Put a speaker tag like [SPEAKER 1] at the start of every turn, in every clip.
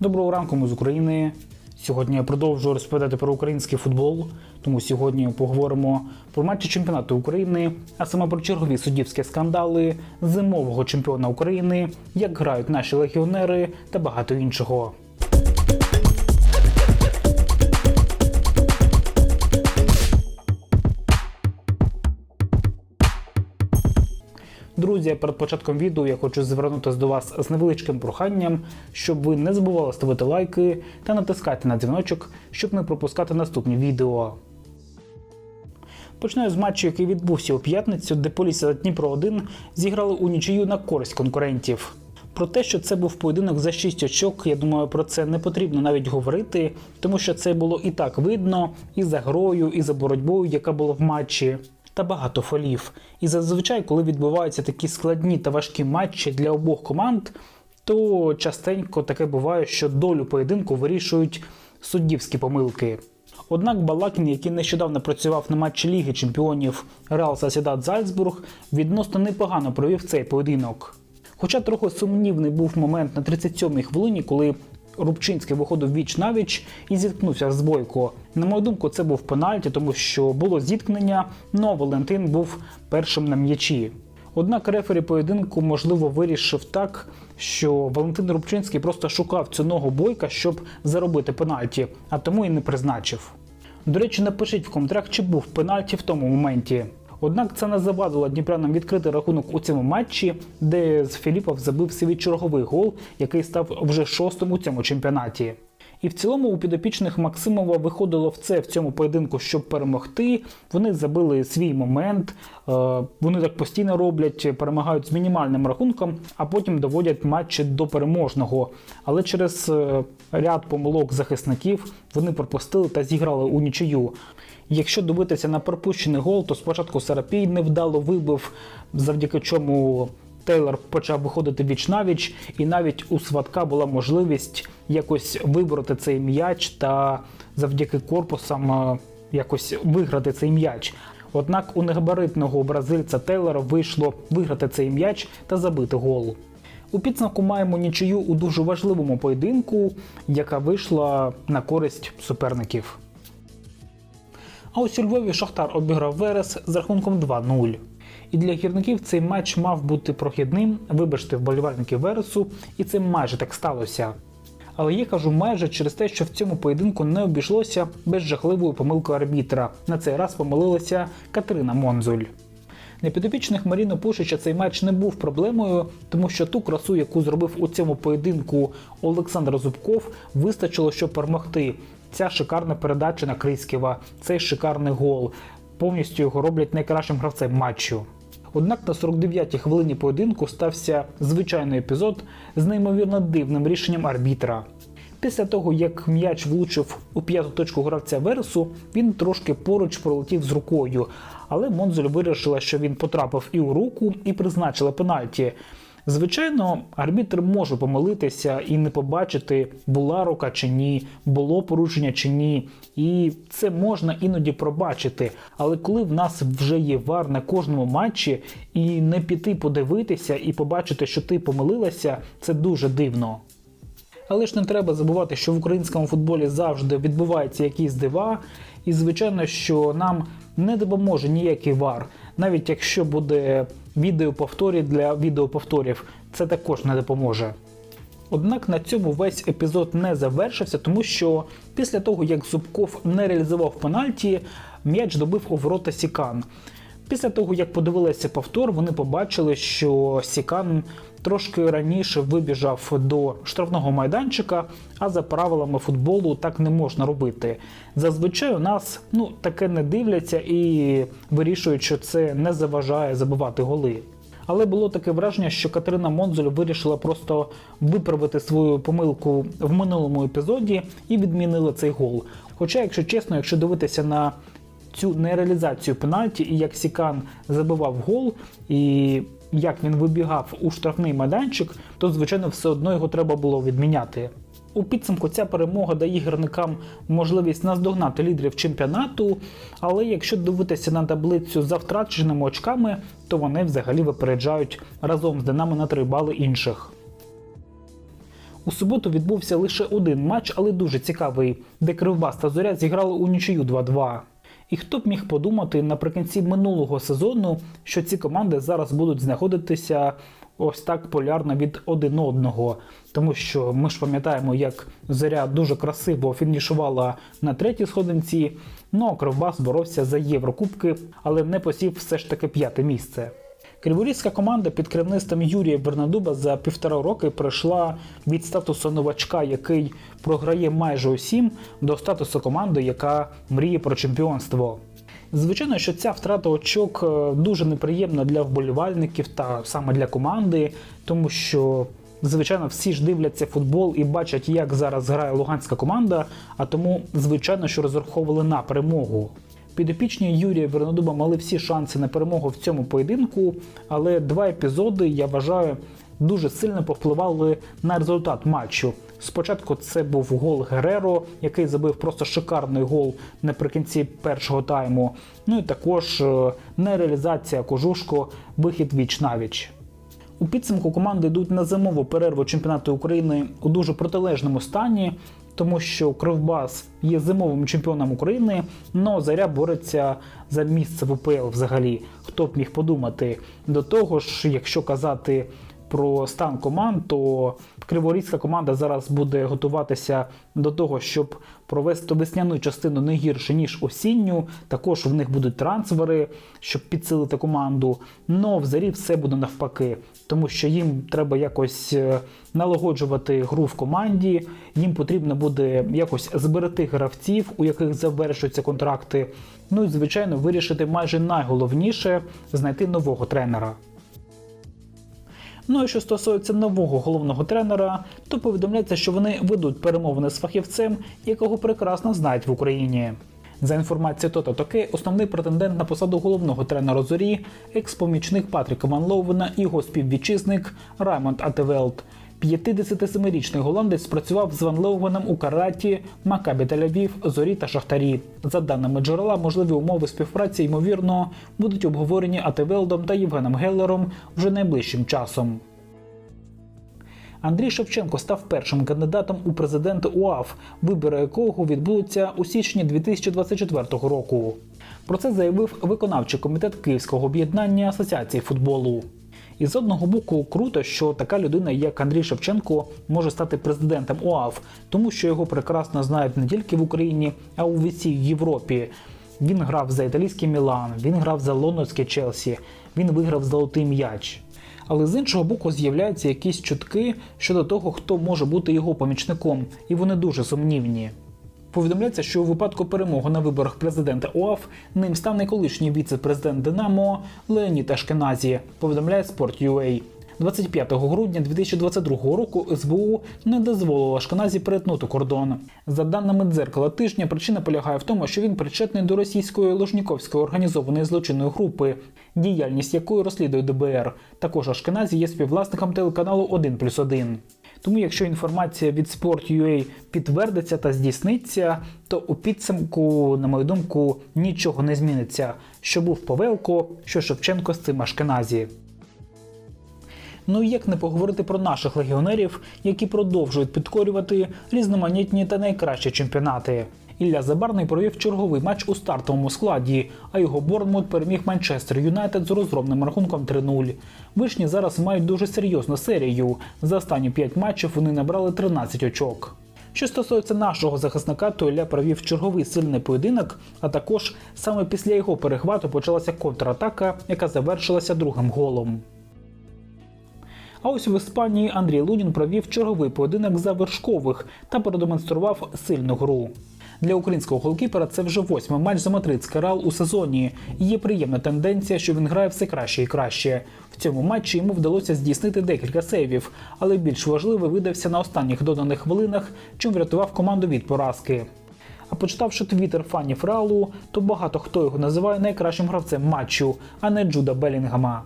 [SPEAKER 1] Доброго ранку, ми з України. Сьогодні я продовжую розповідати про український футбол. Тому сьогодні поговоримо про матчі чемпіонату України, а саме про чергові суддівські скандали, зимового чемпіона України, як грають наші легіонери та багато іншого. Друзі, перед початком відео я хочу звернутися до вас з невеличким проханням, щоб ви не забували ставити лайки та натискати на дзвіночок, щоб не пропускати наступні відео. Починаю з матчу, який відбувся у п'ятницю, де Полісся та Дніпро 1 зіграли у нічию на користь конкурентів. Про те, що це був поєдинок за 6 очок, я думаю, про це не потрібно навіть говорити, тому що це було і так видно, і за грою, і за боротьбою, яка була в матчі, та багато фолів. І зазвичай, коли відбуваються такі складні та важкі матчі для обох команд, то частенько таке буває, що долю поєдинку вирішують суддівські помилки. Однак Балакін, який нещодавно працював на матчі Ліги Чемпіонів Реал Сосідат Зальцбург, відносно непогано провів цей поєдинок. Хоча трохи сумнівний був момент на 37-й хвилині, коли Рубчинський виходив віч на віч і зіткнувся з Бойко. На мою думку, це був пенальті, тому що було зіткнення, но Валентин був першим на м'ячі. Однак рефері поєдинку, можливо, вирішив так, що Валентин Рубчинський просто шукав цю ногу бойка, щоб заробити пенальті, а тому і не призначив. До речі, напишіть в коментарях, чи був пенальті в тому моменті. Однак це не завадило дніпрянам відкрити рахунок у цьому матчі, де з Філіпов забив свій черговий гол, який став вже шостим у цьому чемпіонаті. І в цілому у підопічних Максимова виходило в це в цьому поєдинку, щоб перемогти. Вони забили свій момент, е, вони так постійно роблять, перемагають з мінімальним рахунком, а потім доводять матчі до переможного. Але через е, ряд помилок захисників вони пропустили та зіграли у нічию. Якщо дивитися на пропущений гол, то спочатку Сарапій невдало вибив, завдяки чому Тейлор почав виходити віч на віч, і навіть у сватка була можливість якось вибороти цей м'яч та завдяки корпусам е, якось виграти цей м'яч. Однак у негабаритного бразильця Тейлора вийшло виграти цей м'яч та забити гол. У підсумку маємо нічию у дуже важливому поєдинку, яка вийшла на користь суперників. А ось у Львові Шахтар обіграв Верес з рахунком 2-0. І для гірників цей матч мав бути прохідним, вибачте вболівальники Вересу, і це майже так сталося. Але я кажу майже через те, що в цьому поєдинку не обійшлося без жахливої помилки арбітра. На цей раз помилилася Катерина Монзуль. Для підопічних Маріно Пушича цей матч не був проблемою, тому що ту красу, яку зробив у цьому поєдинку Олександр Зубков, вистачило, щоб перемогти. Ця шикарна передача на Крисківа, цей шикарний гол. Повністю його роблять найкращим гравцем матчу. Однак на 49-й хвилині поєдинку стався звичайний епізод з неймовірно дивним рішенням арбітра. Після того, як м'яч влучив у п'яту точку гравця Вересу, він трошки поруч пролетів з рукою, але Монзуль вирішила, що він потрапив і у руку, і призначила пенальті. Звичайно, арбітр може помилитися і не побачити, була рука чи ні, було порушення чи ні. І це можна іноді пробачити. Але коли в нас вже є вар на кожному матчі, і не піти подивитися і побачити, що ти помилилася, це дуже дивно. Але ж не треба забувати, що в українському футболі завжди відбуваються якісь дива, і звичайно, що нам не допоможе ніякий вар, навіть якщо буде відеоповторі для відеоповторів, це також не допоможе. Однак на цьому весь епізод не завершився, тому що після того, як Зубков не реалізував пенальті, м'яч добив у ворота Сікан. Після того, як подивилися повтор, вони побачили, що Сікан трошки раніше вибіжав до штрафного майданчика, а за правилами футболу так не можна робити. Зазвичай у нас ну, таке не дивляться і вирішують, що це не заважає забивати голи. Але було таке враження, що Катерина Монзуль вирішила просто виправити свою помилку в минулому епізоді і відмінила цей гол. Хоча, якщо чесно, якщо дивитися на цю нереалізацію пенальті і як Сікан забивав гол, і як він вибігав у штрафний майданчик, то звичайно все одно його треба було відміняти. У підсумку ця перемога дає гірникам можливість наздогнати лідерів чемпіонату, але якщо дивитися на таблицю за втраченими очками, то вони взагалі випереджають разом з Динамо на 3 бали інших. У суботу відбувся лише один матч, але дуже цікавий, де Кривбас та Зоря зіграли у нічию 2-2. І хто б міг подумати наприкінці минулого сезону, що ці команди зараз будуть знаходитися ось так полярно від один одного. Тому що ми ж пам'ятаємо, як Зоря дуже красиво фінішувала на третій сходинці, ну а Кровбас боровся за Єврокубки, але не посів все ж таки п'яте місце. Криворізька команда під керівництвом Юрія Бернадуба за півтора роки пройшла від статусу новачка, який програє майже усім, до статусу команди, яка мріє про чемпіонство. Звичайно, що ця втрата очок е, дуже неприємна для вболівальників та саме для команди, тому що. Звичайно, всі ж дивляться футбол і бачать, як зараз грає луганська команда, а тому, звичайно, що розраховували на перемогу. Підопічні Юрія Вернодуба мали всі шанси на перемогу в цьому поєдинку, але два епізоди, я вважаю, дуже сильно повпливали на результат матчу. Спочатку це був гол Гереро, який забив просто шикарний гол наприкінці першого тайму. Ну і також е, нереалізація Кожушко, вихід віч навіч. У підсумку команди йдуть на зимову перерву чемпіонату України у дуже протилежному стані, тому що Кривбас є зимовим чемпіоном України, але Заря бореться за місце в УПЛ взагалі. Хто б міг подумати? До того ж, якщо казати про стан команд, то Криворізька команда зараз буде готуватися до того, щоб провести весняну частину не гірше ніж осінню. Також в них будуть трансфери, щоб підсилити команду. Но в зарі все буде навпаки, тому що їм треба якось е, налагоджувати гру в команді. Їм потрібно буде якось зберегти гравців, у яких завершуються контракти. Ну і звичайно вирішити майже найголовніше знайти нового тренера. Ну і що стосується нового головного тренера, то повідомляється, що вони ведуть перемовини з фахівцем, якого прекрасно знають в Україні. За інформацією Тота Токи, основний претендент на посаду головного тренера зорі, екс-помічник Патріка Ван і його співвітчизник Раймонд Атевелт. 57-річний голландець працював з Ван Лоувеном у Караті, Макабі Тель-Авів, Зорі та Шахтарі. За даними джерела, можливі умови співпраці ймовірно будуть обговорені Атевелдом та Євгеном Геллером вже найближчим часом. Андрій Шевченко став першим кандидатом у президенти УАФ, вибори якого відбудуться у січні 2024 року. Про це заявив виконавчий комітет Київського об'єднання Асоціації футболу. І з одного боку круто, що така людина, як Андрій Шевченко, може стати президентом УАФ, тому що його прекрасно знають не тільки в Україні, а у всій Європі. Він грав за італійський Мілан, він грав за лондонське Челсі, він виграв золотий м'яч. Але з іншого боку з'являються якісь чутки щодо того, хто може бути його помічником, і вони дуже сумнівні. Повідомляється, що у випадку перемоги на виборах президента ОАФ ним стане колишній віце-президент Динамо Леонід Ашкеназі, повідомляє Sport.ua. 25 грудня 2022 року СБУ не дозволила Ашкеназі перетнути кордон. За даними дзеркала тижня, причина полягає в тому, що він причетний до російської Лужніковської організованої злочинної групи, діяльність якої розслідує ДБР. Також Ашкеназі є співвласником телеканалу 1+,1. Тому, якщо інформація від Sport.ua підтвердиться та здійсниться, то у підсумку, на мою думку, нічого не зміниться. Що був Павелко, що Шевченко з цим Ашкеназі. Ну і як не поговорити про наших легіонерів, які продовжують підкорювати різноманітні та найкращі чемпіонати. Ілля Забарний провів черговий матч у стартовому складі, а його Борнмут переміг Манчестер Юнайтед з розгромним рахунком 3-0. Вишні зараз мають дуже серйозну серію. За останні 5 матчів вони набрали 13 очок. Що стосується нашого захисника, то Ілля провів черговий сильний поєдинок, а також саме після його перехвату почалася контратака, яка завершилася другим голом. А ось в Іспанії Андрій Лунін провів черговий поєдинок за вершкових та продемонстрував сильну гру. Для українського голкіпера це вже восьмий матч за мадридський Реал у сезоні. І є приємна тенденція, що він грає все краще і краще. В цьому матчі йому вдалося здійснити декілька сейвів, але більш важливий видався на останніх доданих хвилинах, чим врятував команду від поразки. А почитавши твіттер фанів Реалу, то багато хто його називає найкращим гравцем матчу, а не Джуда Белінгама.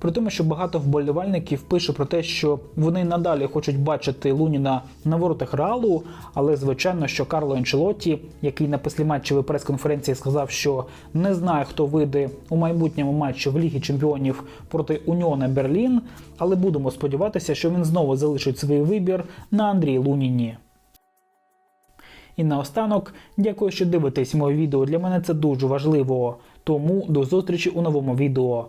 [SPEAKER 1] При тому, що багато вболівальників пише про те, що вони надалі хочуть бачити Луніна на воротах Реалу, але звичайно, що Карло Анчелотті, який на післяматчевій прес-конференції сказав, що не знає, хто вийде у майбутньому матчі в Лігі Чемпіонів проти Уніона Берлін, але будемо сподіватися, що він знову залишить свій вибір на Андрій Луніні. І наостанок, дякую, що дивитесь моє відео. Для мене це дуже важливо. Тому до зустрічі у новому відео.